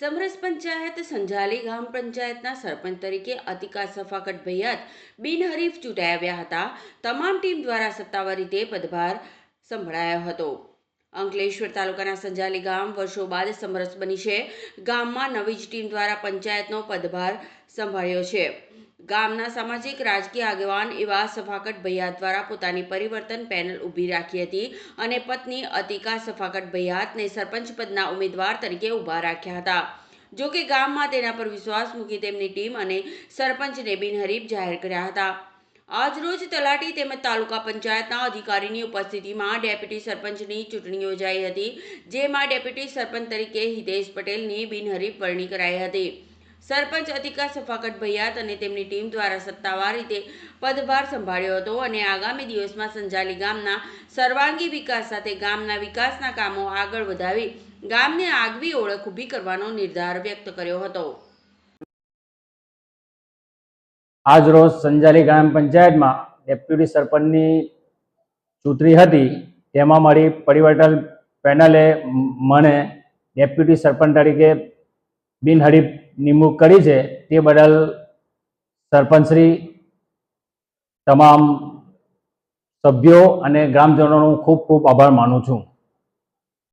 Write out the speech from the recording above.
સમરસ પંચાયત સંજાલી ગામ પંચાયતના સરપંચ તરીકે અતિકા સફાકટ ભૈયાત બિનહરીફ ચૂંટાઈ આવ્યા હતા. તમામ ટીમ દ્વારા સત્તાવાર રીતે પદભાર સંભળાયો હતો. અંકલેશ્વર તાલુકાના સંજાલી ગામ વર્ષો બાદ સમરસ બની છે. ગામમાં નવી જ ટીમ દ્વારા પંચાયતનો પદભાર સંભાળ્યો છે. ગામના સામાજિક, રાજકીય આગેવાન એવા સફાકટ ભૈયાત દ્વારા પોતાની પરિવર્તન પેનલ ઊભી રાખી હતી અને પત્ની અતિકા સફાકટ ભૈયાતને સરપંચ પદના ઉમેદવાર તરીકે ઊભા રાખ્યા હતા. જો કે ગામમાં તેના પર વિશ્વાસ મૂકી તેમની ટીમ અને સરપંચને બિનહરીફ જાહેર કર્યા હતા. આજરોજ તલાટી તેમજ તાલુકા પંચાયતના અધિકારીની ઉપસ્થિતિમાં ડેપ્યુટી સરપંચની ચૂંટણી યોજાઈ હતી, જેમાં ડેપ્યુટી સરપંચ તરીકે હિતેશ પટેલની બિનહરીફ વરણી કરાઈ હતી. સરપંચ અતિકા સફાકટ ભૈયાત અને તેમની ટીમ દ્વારા સત્તાવાર રીતે પદભાર સંભાળ્યો હતો અને આગામી દિવસમાં સંજાલી ગામના સર્વાંગી વિકાસ સાથે ગામના વિકાસના કામો આગળ વધાવી ગામને આગવી ઓળખ ઊભી કરવાનો નિર્ધાર વ્યક્ત કર્યો હતો. આજ રોજ સંજાલી ગ્રામ પંચાયતમાં ડેપ્યુટી સરપંચની ચૂંટણી હતી. તેમાં મારી પરિવર્તન પેનલે મને ડેપ્યુટી સરપંચ તરીકે બિનહરીફ નિમણૂક કરી છે, તે બદલ સરપંચશ્રી, તમામ સભ્યો અને ગ્રામજનોનો ખૂબ ખૂબ આભાર માનું છું.